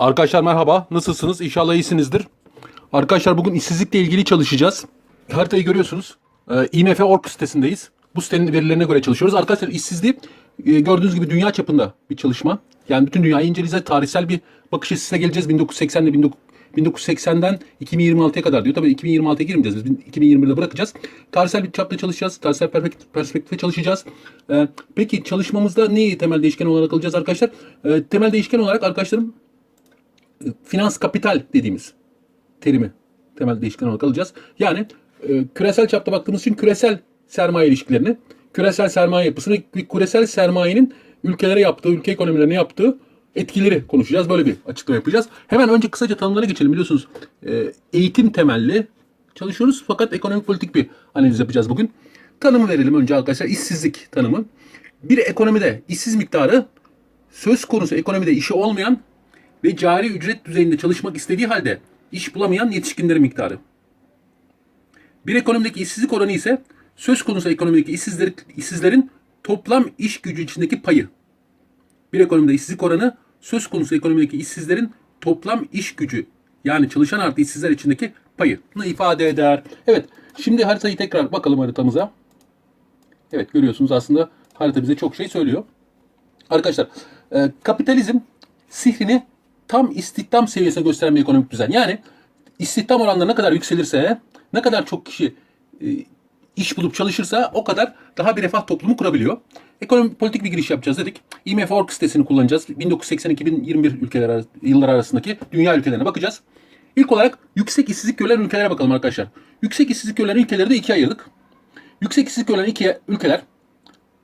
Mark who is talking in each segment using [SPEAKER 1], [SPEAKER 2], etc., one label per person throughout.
[SPEAKER 1] Arkadaşlar merhaba. Nasılsınız? İnşallah iyisinizdir. Arkadaşlar bugün işsizlikle ilgili çalışacağız. Haritayı görüyorsunuz. Ee, IMF Org sitesindeyiz. Bu sitenin verilerine göre çalışıyoruz. Arkadaşlar işsizliği e, gördüğünüz gibi dünya çapında bir çalışma. Yani bütün dünyayı inceleyeceğiz. Tarihsel bir bakış açısına geleceğiz. 1980 ile 1980'den 2026'ya kadar diyor. Tabii 2026'ya girmeyeceğiz. Biz 2021'de bırakacağız. Tarihsel bir çapta çalışacağız. Tarihsel perspektifte çalışacağız. Ee, peki çalışmamızda neyi temel değişken olarak alacağız arkadaşlar? Ee, temel değişken olarak arkadaşlarım finans kapital dediğimiz terimi temel değişken olarak alacağız. Yani e, küresel çapta baktığımız için küresel sermaye ilişkilerini, küresel sermaye yapısını ve küresel sermayenin ülkelere yaptığı, ülke ekonomilerine yaptığı etkileri konuşacağız. Böyle bir açıklama yapacağız. Hemen önce kısaca tanımlara geçelim. Biliyorsunuz e, eğitim temelli çalışıyoruz fakat ekonomik politik bir analiz yapacağız bugün. Tanımı verelim önce arkadaşlar. İşsizlik tanımı. Bir ekonomide işsiz miktarı söz konusu ekonomide işi olmayan ve cari ücret düzeyinde çalışmak istediği halde iş bulamayan yetişkinlerin miktarı. Bir ekonomideki işsizlik oranı ise söz konusu ekonomideki işsizlerin, işsizlerin toplam iş gücü içindeki payı. Bir ekonomide işsizlik oranı söz konusu ekonomideki işsizlerin toplam iş gücü yani çalışan artı işsizler içindeki payını ifade eder. Evet şimdi haritayı tekrar bakalım haritamıza. Evet görüyorsunuz aslında harita bize çok şey söylüyor. Arkadaşlar e, kapitalizm sihrini tam istihdam seviyesine gösteren bir ekonomik düzen. Yani istihdam oranları ne kadar yükselirse, ne kadar çok kişi e, iş bulup çalışırsa o kadar daha bir refah toplumu kurabiliyor. Ekonomik politik bir giriş yapacağız dedik. IMF Org sitesini kullanacağız. 1980-2021 ülkeler ar- yıllar arasındaki dünya ülkelerine bakacağız. İlk olarak yüksek işsizlik görülen ülkelere bakalım arkadaşlar. Yüksek işsizlik görülen ülkeleri de ikiye ayırdık. Yüksek işsizlik görülen iki ülkeler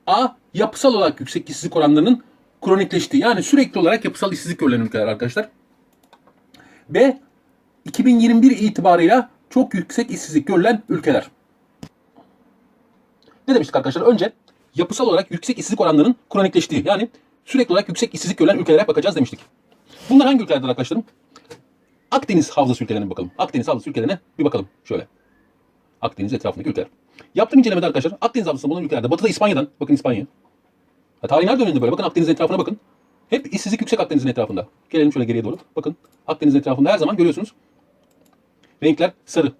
[SPEAKER 1] A. Yapısal olarak yüksek işsizlik oranlarının kronikleştiği yani sürekli olarak yapısal işsizlik görülen ülkeler arkadaşlar. B. 2021 itibarıyla çok yüksek işsizlik görülen ülkeler. Ne demiştik arkadaşlar? Önce yapısal olarak yüksek işsizlik oranlarının kronikleştiği yani sürekli olarak yüksek işsizlik görülen ülkelere bakacağız demiştik. Bunlar hangi ülkelerdir arkadaşlarım? Akdeniz havzası ülkelerine bakalım. Akdeniz havzası ülkelerine bir bakalım şöyle. Akdeniz etrafındaki ülkeler. Yaptığım incelemede arkadaşlar Akdeniz havzasında bulunan ülkelerde batıda İspanya'dan bakın İspanya. Ha, tarihin her döneminde böyle bakın Akdeniz etrafına bakın. Hep işsizlik yüksek Akdeniz'in etrafında. Gelelim şöyle geriye doğru. Bakın Akdeniz etrafında her zaman görüyorsunuz. Renkler sarı.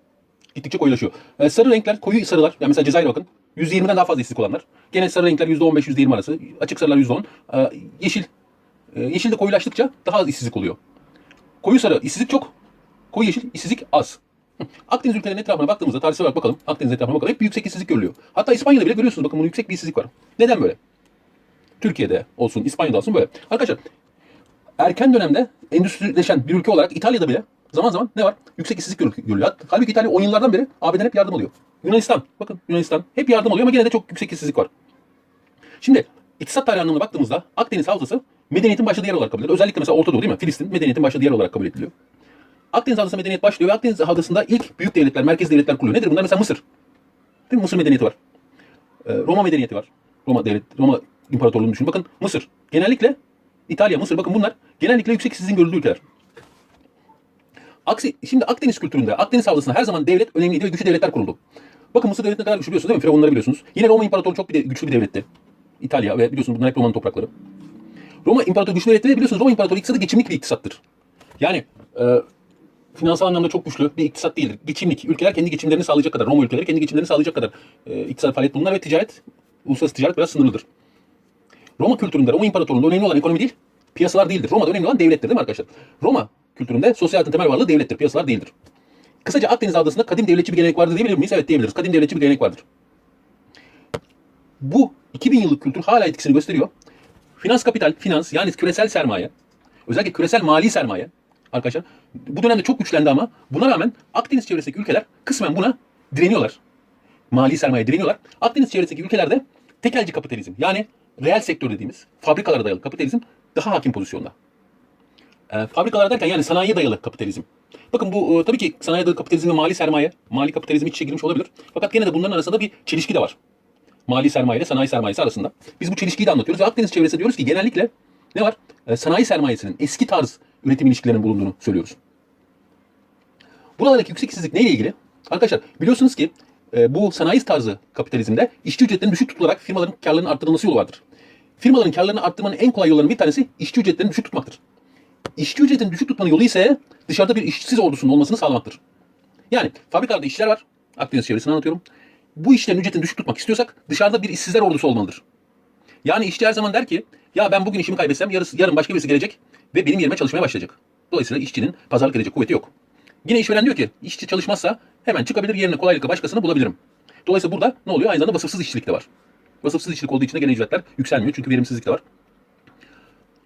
[SPEAKER 1] Gittikçe koyulaşıyor. Ee, sarı renkler, koyu sarılar. Yani mesela Cezayir'e bakın. %20'den daha fazla işsizlik olanlar. Gene sarı renkler %15-%20 arası. Açık sarılar %10. Ee, yeşil. Ee, yeşil de koyulaştıkça daha az işsizlik oluyor. Koyu sarı işsizlik çok. Koyu yeşil işsizlik az. Akdeniz ülkelerinin etrafına baktığımızda tarihsel olarak bakalım. Akdeniz etrafına bakalım. Hep bir yüksek işsizlik görülüyor. Hatta İspanya'da bile görüyorsunuz. Bakın bunun yüksek bir işsizlik var. Neden böyle? Türkiye'de olsun, İspanya'da olsun böyle. Arkadaşlar erken dönemde endüstrileşen bir ülke olarak İtalya'da bile zaman zaman ne var? Yüksek işsizlik görül- görülüyor. Halbuki İtalya 10 yıllardan beri AB'den hep yardım alıyor. Yunanistan, bakın Yunanistan hep yardım alıyor ama gene de çok yüksek işsizlik var. Şimdi iktisat tarihi anlamına baktığımızda Akdeniz Havzası medeniyetin başladığı yer olarak kabul ediliyor. Özellikle mesela Orta Doğu değil mi? Filistin medeniyetin başladığı yer olarak kabul ediliyor. Akdeniz Havzası medeniyet başlıyor ve Akdeniz Havzası'nda ilk büyük devletler, merkez devletler kuruluyor. Nedir bunlar? Mesela Mısır. Değil mi? Mısır medeniyeti var. Ee, Roma medeniyeti var. Roma devlet, Roma İmparatorluğu'nu düşünün. Bakın Mısır. Genellikle İtalya, Mısır bakın bunlar genellikle yüksek işsizliğin görüldüğü ülkeler. Aksi, şimdi Akdeniz kültüründe, Akdeniz havzasında her zaman devlet önemliydi ve güçlü devletler kuruldu. Bakın Mısır devleti ne kadar güçlü biliyorsunuz değil mi? Firavunları biliyorsunuz. Yine Roma İmparatorluğu çok bir de, güçlü bir devletti. İtalya ve biliyorsunuz bunlar hep Roma'nın toprakları. Roma İmparatorluğu güçlü devletti ve biliyorsunuz Roma İmparatorluğu iktisadı geçimlik bir iktisattır. Yani e, finansal anlamda çok güçlü bir iktisat değildir. Geçimlik. Ülkeler kendi geçimlerini sağlayacak kadar, Roma ülkeleri kendi geçimlerini sağlayacak kadar e, iktisat faaliyet bulunur ve ticaret, uluslararası ticaret biraz sınırlıdır. Roma kültüründe, Roma İmparatorluğu'nda önemli olan ekonomi değil, piyasalar değildir. Roma'da önemli olan devlettir değil mi arkadaşlar? Roma kültüründe sosyal hayatın temel varlığı devlettir, piyasalar değildir. Kısaca Akdeniz Adası'nda kadim devletçi bir gelenek vardır diyebilir miyiz? Evet diyebiliriz. Kadim devletçi bir gelenek vardır. Bu 2000 yıllık kültür hala etkisini gösteriyor. Finans kapital, finans yani küresel sermaye, özellikle küresel mali sermaye arkadaşlar bu dönemde çok güçlendi ama buna rağmen Akdeniz çevresindeki ülkeler kısmen buna direniyorlar. Mali sermaye direniyorlar. Akdeniz çevresindeki ülkelerde tekelci kapitalizm yani reel sektör dediğimiz fabrikalara dayalı kapitalizm daha hakim pozisyonda. E, fabrikalar derken yani sanayiye dayalı kapitalizm. Bakın bu e, tabii ki sanayiye dayalı kapitalizm ve mali sermaye, mali kapitalizm iç içe girmiş olabilir. Fakat gene de bunların arasında bir çelişki de var. Mali sermaye ile sanayi sermayesi arasında. Biz bu çelişkiyi de anlatıyoruz ve Akdeniz çevresinde diyoruz ki genellikle ne var? E, sanayi sermayesinin eski tarz üretim ilişkilerinin bulunduğunu söylüyoruz. Buralardaki yüksek işsizlik neyle ilgili? Arkadaşlar biliyorsunuz ki e, bu sanayi tarzı kapitalizmde işçi ücretlerinin düşük tutularak firmaların karlarının arttırılması yolu vardır. Firmaların karlarını arttırmanın en kolay yollarının bir tanesi işçi ücretlerini düşük tutmaktır. işçi ücretini düşük tutmanın yolu ise dışarıda bir işsiz ordusunun olmasını sağlamaktır. Yani fabrikalarda işçiler var. Akdeniz çevresini anlatıyorum. Bu işlerin ücretini düşük tutmak istiyorsak dışarıda bir işsizler ordusu olmalıdır. Yani işçi her zaman der ki ya ben bugün işimi kaybetsem yarısı, yarın başka birisi gelecek ve benim yerime çalışmaya başlayacak. Dolayısıyla işçinin pazarlık edecek kuvveti yok. Yine işveren diyor ki işçi çalışmazsa hemen çıkabilir yerine kolaylıkla başkasını bulabilirim. Dolayısıyla burada ne oluyor? Aynı zamanda vasıfsız işçilik de var. Vasıfsız işçilik olduğu için de gene ücretler yükselmiyor çünkü verimsizlik de var.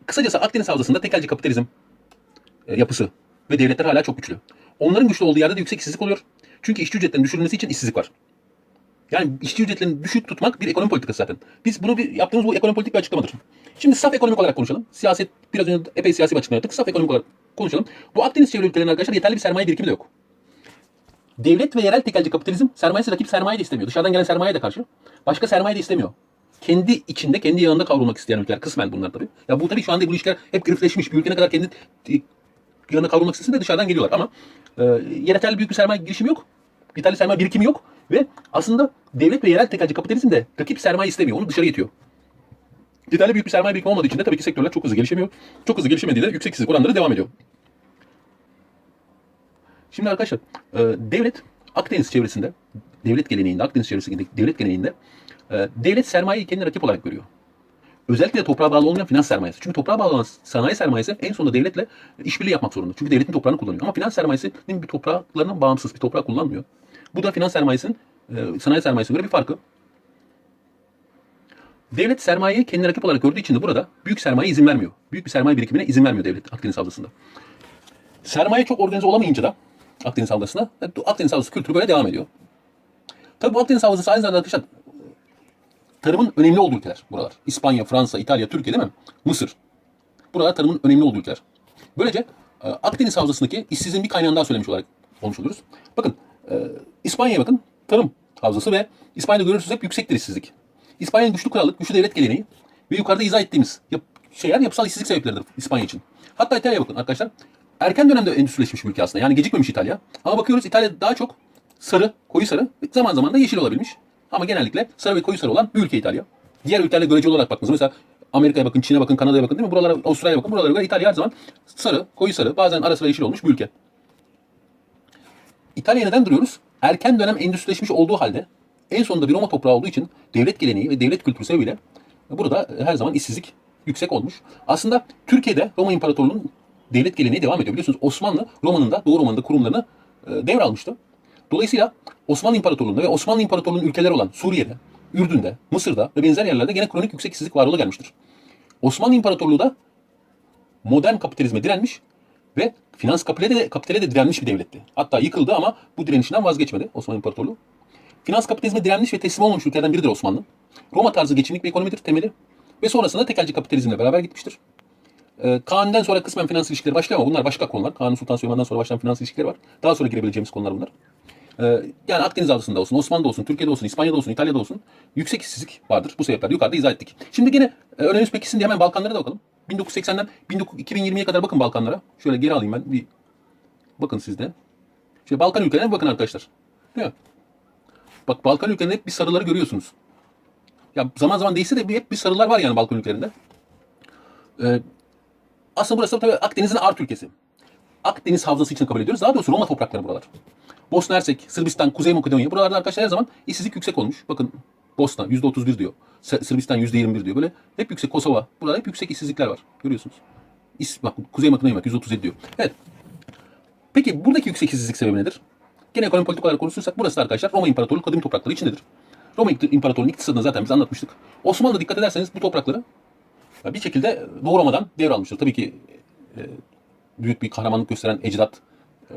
[SPEAKER 1] Kısacası Akdeniz Havzası'nda tekelci kapitalizm e, yapısı ve devletler hala çok güçlü. Onların güçlü olduğu yerde de yüksek işsizlik oluyor. Çünkü işçi ücretlerinin düşürülmesi için işsizlik var. Yani işçi ücretlerini düşük tutmak bir ekonomi politikası zaten. Biz bunu bir yaptığımız bu ekonomi politik bir açıklamadır. Şimdi saf ekonomik olarak konuşalım. Siyaset biraz önce epey siyasi bir açıklama yaptık. Saf ekonomik olarak konuşalım. Bu Akdeniz çevre ülkelerinin arkadaşlar yeterli bir sermaye birikimi de yok. Devlet ve yerel tekelci kapitalizm sermayesi rakip sermaye de istemiyor. Dışarıdan gelen sermaye de karşı. Başka sermaye de istemiyor. Kendi içinde, kendi yağında kavrulmak isteyen ülkeler. Kısmen bunlar tabii. Ya bu tabii şu anda bu ilişkiler hep grifleşmiş. Bir ülke ne kadar kendi e, yanına kavrulmak istesin de dışarıdan geliyorlar. Ama e, yeterli büyük bir sermaye girişimi yok. Yeterli sermaye birikimi yok. Ve aslında devlet ve yerel tekelci kapitalizm de rakip sermaye istemiyor. Onu dışarı itiyor. Yeterli büyük bir sermaye birikimi olmadığı için de tabii ki sektörler çok hızlı gelişemiyor. Çok hızlı gelişemediği de yüksek işsizlik oranları devam ediyor. Şimdi arkadaşlar e, devlet Akdeniz çevresinde, devlet geleneğinde, Akdeniz çevresindeki devlet geleneğinde e, devlet sermayeyi kendine rakip olarak görüyor. Özellikle toprağa bağlı olmayan finans sermayesi. Çünkü toprağa bağlı olan sanayi sermayesi en sonunda devletle işbirliği yapmak zorunda. Çünkü devletin toprağını kullanıyor. Ama finans sermayesinin bir topraklarından bağımsız bir toprak kullanmıyor. Bu da finans sermayesinin e, sanayi sermayesine göre bir farkı. Devlet sermayeyi kendine rakip olarak gördüğü için de burada büyük sermaye izin vermiyor. Büyük bir sermaye birikimine izin vermiyor devlet Akdeniz Havzası'nda. Sermaye çok organize olamayınca da Akdeniz Havzası'nda Akdeniz Havzası kültürü böyle devam ediyor. Tabii bu Akdeniz Havzası aynı zamanda arkadaşlar tarımın önemli olduğu ülkeler buralar. İspanya, Fransa, İtalya, Türkiye değil mi? Mısır. Buralar tarımın önemli olduğu ülkeler. Böylece e, Akdeniz Havzası'ndaki işsizliğin bir kaynağını daha söylemiş olarak olmuş oluruz. Bakın e, İspanya'ya bakın tarım havzası ve İspanya'da görürsünüz hep yüksektir işsizlik. İspanya'nın güçlü krallık, güçlü devlet geleneği ve yukarıda izah ettiğimiz yap- şeyler yapısal işsizlik sebepleridir İspanya için. Hatta İtalya'ya bakın arkadaşlar. Erken dönemde endüstrileşmiş bir ülke aslında. Yani gecikmemiş İtalya. Ama bakıyoruz İtalya daha çok sarı, koyu sarı zaman zaman da yeşil olabilmiş. Ama genellikle sarı ve koyu sarı olan bir ülke İtalya. Diğer ülkelerle göreceli olarak baktığınızda mesela Amerika'ya bakın, Çin'e bakın, Kanada'ya bakın değil mi? Buralara, Avustralya'ya bakın. Buralara göre İtalya her zaman sarı, koyu sarı, bazen ara sıra yeşil olmuş bir ülke. İtalya'ya neden duruyoruz? Erken dönem endüstrileşmiş olduğu halde en sonunda bir Roma toprağı olduğu için devlet geleneği ve devlet kültürü sebebiyle burada her zaman işsizlik yüksek olmuş. Aslında Türkiye'de Roma İmparatorluğu'nun devlet geleneği devam ediyor. Biliyorsunuz Osmanlı Roma'nın da Doğu Roma'nın da kurumlarını e, devralmıştı. Dolayısıyla Osmanlı İmparatorluğu'nda ve Osmanlı İmparatorluğu'nun ülkeleri olan Suriye'de, Ürdün'de, Mısır'da ve benzer yerlerde gene kronik yüksek işsizlik var ola gelmiştir. Osmanlı İmparatorluğu da modern kapitalizme direnmiş ve finans kapitale de, kapitale de direnmiş bir devletti. Hatta yıkıldı ama bu direnişinden vazgeçmedi Osmanlı İmparatorluğu. Finans kapitalizme direnmiş ve teslim olmamış ülkelerden biridir Osmanlı. Roma tarzı geçimlik bir ekonomidir temeli. Ve sonrasında tekelci kapitalizmle beraber gitmiştir. Kanuni'den sonra kısmen finans ilişkileri başlıyor ama bunlar başka konular. Kanuni Sultan Süleyman'dan sonra başlayan finans ilişkileri var. Daha sonra girebileceğimiz konular bunlar. Ee, yani Akdeniz Havzası'nda olsun, Osmanlı'da olsun, Türkiye'de olsun, İspanya'da olsun, İtalya'da olsun yüksek işsizlik vardır. Bu sebepler yukarıda izah ettik. Şimdi gene e, önemli pekişsin diye hemen Balkanlara da bakalım. 1980'den 2020'ye kadar bakın Balkanlara. Şöyle geri alayım ben bir bakın sizde. Şimdi Balkan ülkelerine bakın arkadaşlar. Değil mi? Bak Balkan ülkelerinde hep bir sarıları görüyorsunuz. Ya zaman zaman değişse de hep bir sarılar var yani Balkan ülkelerinde. Ee, aslında burası tabii Akdeniz'in art ülkesi. Akdeniz havzası için kabul ediyoruz. Daha doğrusu Roma toprakları buralar. Bosna Hersek, Sırbistan, Kuzey Makedonya. Buralarda arkadaşlar her zaman işsizlik yüksek olmuş. Bakın Bosna %31 diyor. Sırbistan %21 diyor. Böyle hep yüksek. Kosova. Burada hep yüksek işsizlikler var. Görüyorsunuz. İs, bak Kuzey Makedonya bak %37 diyor. Evet. Peki buradaki yüksek işsizlik sebebi nedir? Gene ekonomi politik olarak konuşursak burası da arkadaşlar Roma İmparatorluğu kadim toprakları içindedir. Roma İmparatorluğu'nun iktisadını zaten biz anlatmıştık. Osmanlı dikkat ederseniz bu toprakları bir şekilde Doğu Roma'dan devralmıştır. Tabii ki e, büyük bir kahramanlık gösteren ecdat e,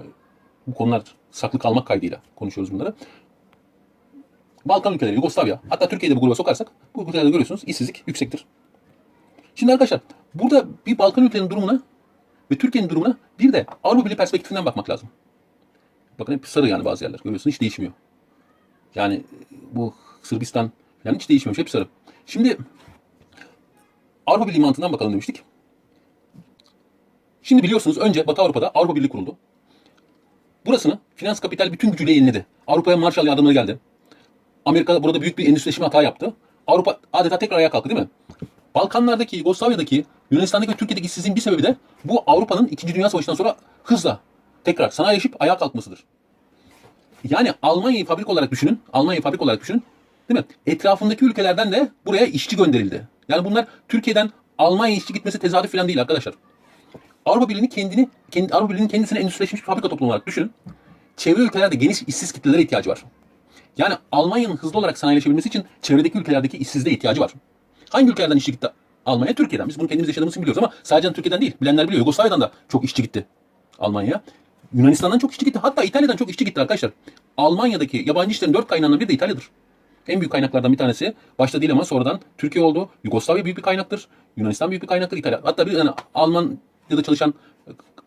[SPEAKER 1] bu konular saklı kalmak kaydıyla konuşuyoruz bunları. Balkan ülkeleri, Yugoslavya, hatta Türkiye'de bu gruba sokarsak bu ülkelerde görüyorsunuz işsizlik yüksektir. Şimdi arkadaşlar burada bir Balkan ülkelerinin durumuna ve Türkiye'nin durumuna bir de Avrupa Birliği perspektifinden bakmak lazım. Bakın hep sarı yani bazı yerler görüyorsunuz hiç değişmiyor. Yani bu Sırbistan yani hiç değişmemiş hep sarı. Şimdi Avrupa Birliği mantığından bakalım demiştik. Şimdi biliyorsunuz önce Batı Avrupa'da Avrupa Birliği kuruldu. Burasını finans kapital bütün gücüyle yeniledi. Avrupa'ya Marshall yardımları geldi. Amerika burada büyük bir endüstrileşme hata yaptı. Avrupa adeta tekrar ayağa kalktı değil mi? Balkanlardaki, Yugoslavya'daki, Yunanistan'daki ve Türkiye'deki işsizliğin bir sebebi de bu Avrupa'nın 2. Dünya Savaşı'ndan sonra hızla tekrar sanayileşip ayağa kalkmasıdır. Yani Almanya'yı fabrik olarak düşünün. Almanya'yı fabrik olarak düşünün. Değil mi? Etrafındaki ülkelerden de buraya işçi gönderildi. Yani bunlar Türkiye'den Almanya'ya işçi gitmesi tesadüf falan değil arkadaşlar. Avrupa Birliği'ni kendini, kendi, Avrupa Birliği'nin kendisine endüstrileşmiş bir fabrika toplumu olarak düşünün. Çevre ülkelerde geniş işsiz kitlelere ihtiyacı var. Yani Almanya'nın hızlı olarak sanayileşebilmesi için çevredeki ülkelerdeki işsizliğe ihtiyacı var. Hangi ülkelerden işçi gitti Almanya? Türkiye'den. Biz bunu kendimiz yaşadığımız için biliyoruz ama sadece Türkiye'den değil. Bilenler biliyor. Yugoslavya'dan da çok işçi gitti Almanya'ya. Yunanistan'dan çok işçi gitti. Hatta İtalya'dan çok işçi gitti arkadaşlar. Almanya'daki yabancı işlerin dört kaynağından biri de İtalya'dır. En büyük kaynaklardan bir tanesi başta değil ama sonradan Türkiye oldu. Yugoslavya büyük bir kaynaktır. Yunanistan büyük bir kaynaktır. İtalya. Hatta bir yani Almanya'da çalışan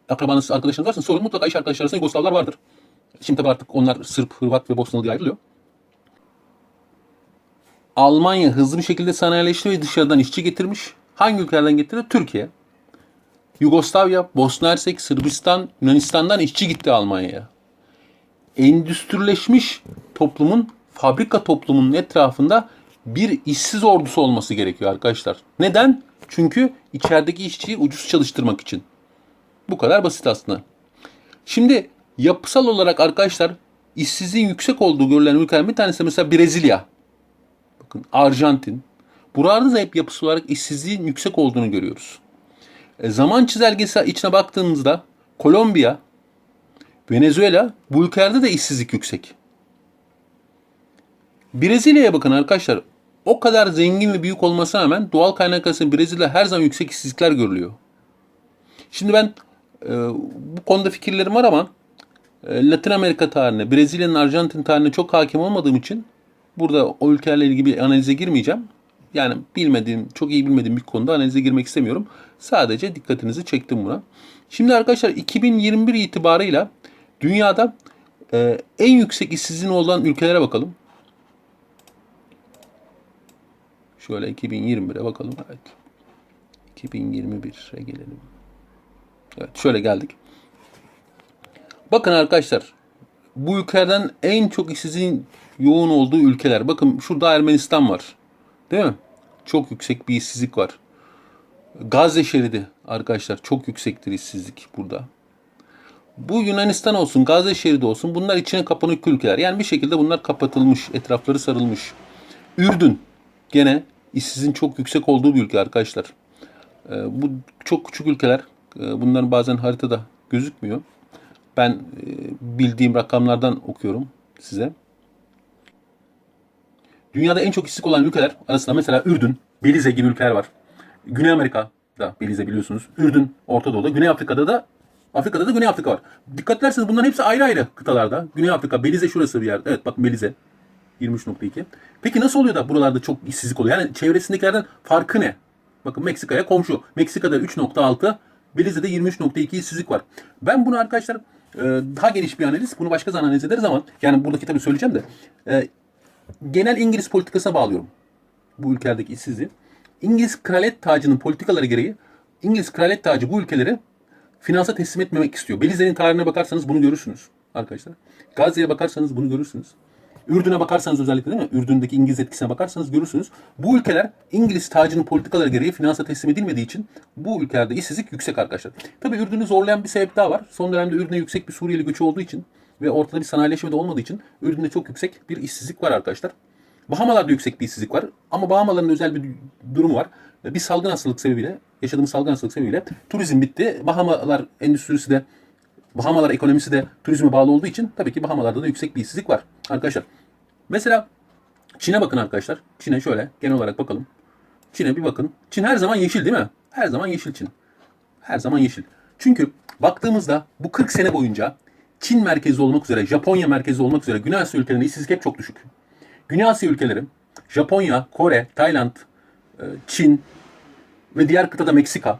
[SPEAKER 1] akrabanız, arkadaşınız varsa sorun mutlaka iş arkadaşları arasında Yugoslavlar vardır. Şimdi tabii artık onlar Sırp, Hırvat ve Bosnalı diye ayrılıyor. Almanya hızlı bir şekilde sanayileşti ve dışarıdan işçi getirmiş. Hangi ülkelerden getirdi? Türkiye. Yugoslavya, Bosna Hersek, Sırbistan, Yunanistan'dan işçi gitti Almanya'ya. Endüstrileşmiş toplumun, fabrika toplumunun etrafında bir işsiz ordusu olması gerekiyor arkadaşlar. Neden? Çünkü içerideki işçiyi ucuz çalıştırmak için. Bu kadar basit aslında. Şimdi yapısal olarak arkadaşlar işsizliğin yüksek olduğu görülen ülkeler bir tanesi mesela Brezilya. Bakın Arjantin. Buralarda da hep yapısı olarak işsizliğin yüksek olduğunu görüyoruz. E, zaman çizelgesi içine baktığımızda Kolombiya, Venezuela bu ülkelerde de işsizlik yüksek. Brezilya'ya bakın arkadaşlar. O kadar zengin ve büyük olmasına rağmen doğal kaynak arasında Brezilya her zaman yüksek işsizlikler görülüyor. Şimdi ben e, bu konuda fikirlerim var ama e, Latin Amerika tarihine, Brezilya'nın Arjantin tarihine çok hakim olmadığım için burada o ülkelerle ilgili bir analize girmeyeceğim. Yani bilmediğim, çok iyi bilmediğim bir konuda analize girmek istemiyorum. Sadece dikkatinizi çektim buna. Şimdi arkadaşlar 2021 itibarıyla dünyada e, en yüksek işsizliğin olan ülkelere bakalım. Şöyle 2021'e bakalım. Evet. 2021'e gelelim. Evet şöyle geldik. Bakın arkadaşlar bu ülkelerden en çok işsizliğin yoğun olduğu ülkeler. Bakın şurada Ermenistan var. Değil mi? Çok yüksek bir işsizlik var. Gazze şeridi arkadaşlar çok yüksektir işsizlik burada. Bu Yunanistan olsun, Gazze şeridi olsun bunlar içine kapanık ülkeler. Yani bir şekilde bunlar kapatılmış, etrafları sarılmış. Ürdün gene işsizin çok yüksek olduğu bir ülke arkadaşlar. Ee, bu çok küçük ülkeler. Ee, bunların bazen haritada gözükmüyor. Ben e, bildiğim rakamlardan okuyorum size. Dünyada en çok işsizlik olan ülkeler arasında mesela Ürdün, Belize gibi ülkeler var. Güney Amerika'da Belize biliyorsunuz. Ürdün, Orta Doğu'da. Güney Afrika'da da Afrika'da da Güney Afrika var. Dikkat ederseniz bunların hepsi ayrı ayrı kıtalarda. Güney Afrika, Belize şurası bir yer. Evet bakın Belize. 23.2. Peki nasıl oluyor da buralarda çok işsizlik oluyor? Yani çevresindekilerden farkı ne? Bakın Meksika'ya komşu. Meksika'da 3.6, Belize'de 23.2 işsizlik var. Ben bunu arkadaşlar e, daha geniş bir analiz, bunu başka zaman analiz ederiz ama yani buradaki tabii söyleyeceğim de e, genel İngiliz politikasına bağlıyorum bu ülkelerdeki işsizliği. İngiliz kraliyet tacının politikaları gereği İngiliz kraliyet tacı bu ülkeleri finansa teslim etmemek istiyor. Belize'nin tarihine bakarsanız bunu görürsünüz arkadaşlar. Gazze'ye bakarsanız bunu görürsünüz. Ürdün'e bakarsanız özellikle değil mi? Ürdün'deki İngiliz etkisine bakarsanız görürsünüz. Bu ülkeler İngiliz tacının politikaları gereği finansa teslim edilmediği için bu ülkelerde işsizlik yüksek arkadaşlar. Tabii Ürdün'ü zorlayan bir sebep daha var. Son dönemde Ürdün'e yüksek bir Suriyeli göçü olduğu için ve ortada bir sanayileşme de olmadığı için Ürdün'de çok yüksek bir işsizlik var arkadaşlar. Bahamalarda yüksek bir işsizlik var. Ama Bahamaların özel bir durumu var. Bir salgın hastalık sebebiyle, yaşadığımız salgın hastalık sebebiyle turizm bitti. Bahamalar endüstrisi de, Bahamalar ekonomisi de turizme bağlı olduğu için tabii ki Bahamalarda da yüksek bir işsizlik var arkadaşlar. Mesela Çin'e bakın arkadaşlar. Çin'e şöyle genel olarak bakalım. Çin'e bir bakın. Çin her zaman yeşil değil mi? Her zaman yeşil Çin. Her zaman yeşil. Çünkü baktığımızda bu 40 sene boyunca Çin merkezli olmak üzere, Japonya merkezli olmak üzere Güney Asya ülkelerinde işsizlik hep çok düşük. Güney Asya ülkeleri, Japonya, Kore, Tayland, e, Çin ve diğer kıtada Meksika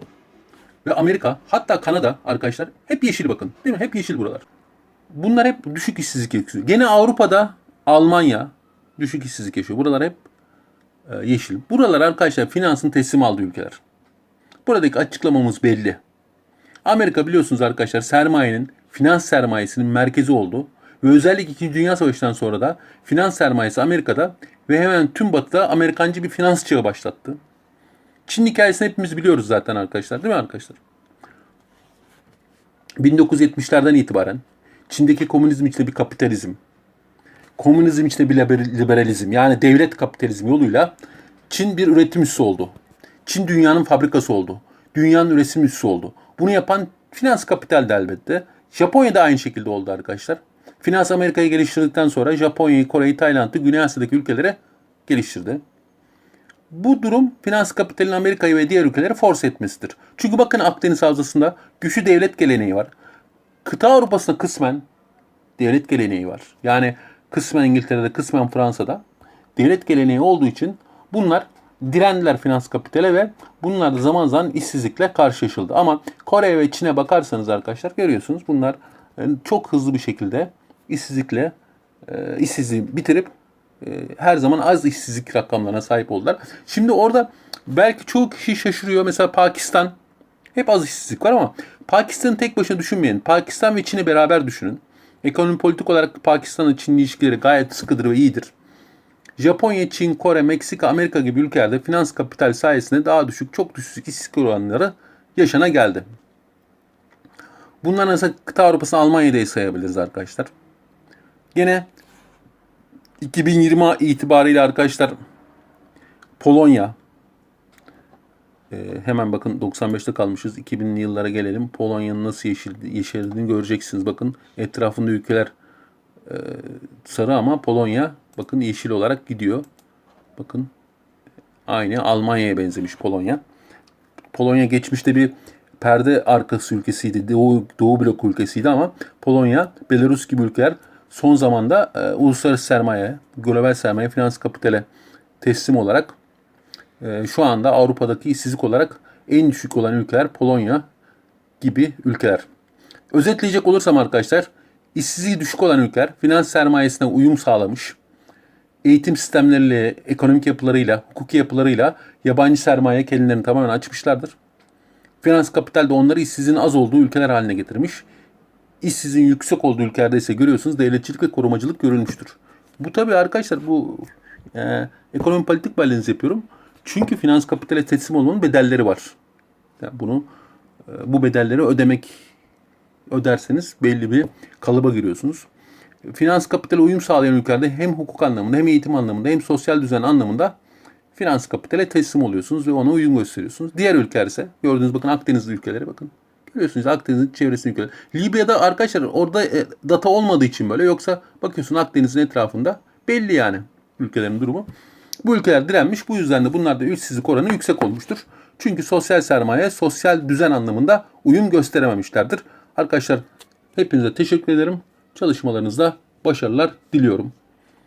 [SPEAKER 1] ve Amerika hatta Kanada arkadaşlar hep yeşil bakın. Değil mi? Hep yeşil buralar. Bunlar hep düşük işsizlik yaşıyor. Gene Avrupa'da Almanya düşük işsizlik yaşıyor. Buralar hep e, yeşil. Buralar arkadaşlar finansın teslim aldığı ülkeler. Buradaki açıklamamız belli. Amerika biliyorsunuz arkadaşlar sermayenin, finans sermayesinin merkezi oldu. Ve özellikle 2. Dünya Savaşı'ndan sonra da finans sermayesi Amerika'da ve hemen tüm batıda Amerikancı bir finans çağı başlattı. Çin hikayesini hepimiz biliyoruz zaten arkadaşlar değil mi arkadaşlar? 1970'lerden itibaren Çin'deki komünizm içinde bir kapitalizm, komünizm içinde bir liber- liberalizm yani devlet kapitalizmi yoluyla Çin bir üretim üssü oldu. Çin dünyanın fabrikası oldu. Dünyanın üretim üssü oldu. Bunu yapan finans kapital de elbette. Japonya da aynı şekilde oldu arkadaşlar. Finans Amerika'yı geliştirdikten sonra Japonya'yı, Kore'yi, Tayland'ı, Güney Asya'daki ülkelere geliştirdi. Bu durum finans kapitalin Amerika'yı ve diğer ülkeleri force etmesidir. Çünkü bakın Akdeniz Havzası'nda güçlü devlet geleneği var. Kıta Avrupa'sında kısmen devlet geleneği var. Yani kısmen İngiltere'de, kısmen Fransa'da devlet geleneği olduğu için bunlar direndiler finans kapitale ve bunlar da zaman zaman işsizlikle karşılaşıldı. Ama Kore ve Çin'e bakarsanız arkadaşlar görüyorsunuz bunlar e, çok hızlı bir şekilde işsizlikle e, işsizliği bitirip her zaman az işsizlik rakamlarına sahip oldular. Şimdi orada belki çoğu kişi şaşırıyor. Mesela Pakistan hep az işsizlik var ama Pakistan'ı tek başına düşünmeyin. Pakistan ve Çin'i beraber düşünün. Ekonomi politik olarak Pakistan'la Çin'in ilişkileri gayet sıkıdır ve iyidir. Japonya, Çin, Kore, Meksika, Amerika gibi ülkelerde finans kapital sayesinde daha düşük, çok düşük işsizlik oranları yaşana geldi. Bunlar mesela kıta Avrupa'sını Almanya'da sayabiliriz arkadaşlar. Gene 2020 itibariyle arkadaşlar Polonya hemen bakın 95'te kalmışız. 2000'li yıllara gelelim. Polonya'nın nasıl yeşil, yeşerdiğini göreceksiniz. Bakın etrafında ülkeler sarı ama Polonya bakın yeşil olarak gidiyor. Bakın aynı Almanya'ya benzemiş Polonya. Polonya geçmişte bir perde arkası ülkesiydi. Doğu, Doğu blok ülkesiydi ama Polonya, Belarus gibi ülkeler son zamanda e, uluslararası sermaye, global sermaye, finans kapitale teslim olarak e, şu anda Avrupa'daki işsizlik olarak en düşük olan ülkeler Polonya gibi ülkeler. Özetleyecek olursam arkadaşlar, işsizliği düşük olan ülkeler finans sermayesine uyum sağlamış, eğitim sistemleriyle, ekonomik yapılarıyla, hukuki yapılarıyla yabancı sermaye kendilerini tamamen açmışlardır. Finans kapital de onları işsizliğin az olduğu ülkeler haline getirmiş. İşsizliğin yüksek olduğu ülkelerde ise görüyorsunuz devletçilik ve korumacılık görülmüştür. Bu tabii arkadaşlar bu e, ekonomi politik analiz yapıyorum. Çünkü finans kapitale teslim olmanın bedelleri var. Yani bunu e, bu bedelleri ödemek öderseniz belli bir kalıba giriyorsunuz. Finans kapitale uyum sağlayan ülkelerde hem hukuk anlamında hem eğitim anlamında hem sosyal düzen anlamında finans kapitale teslim oluyorsunuz ve ona uyum gösteriyorsunuz. Diğer ülkeler ise gördüğünüz bakın Akdenizli ülkeleri bakın. Görüyorsunuz Akdeniz'in çevresinde ülkeler. Libya'da arkadaşlar orada e, data olmadığı için böyle yoksa bakıyorsun Akdeniz'in etrafında belli yani ülkelerin durumu. Bu ülkeler direnmiş. Bu yüzden de bunlarda işsizlik oranı yüksek olmuştur. Çünkü sosyal sermaye, sosyal düzen anlamında uyum gösterememişlerdir. Arkadaşlar hepinize teşekkür ederim. Çalışmalarınızda başarılar diliyorum.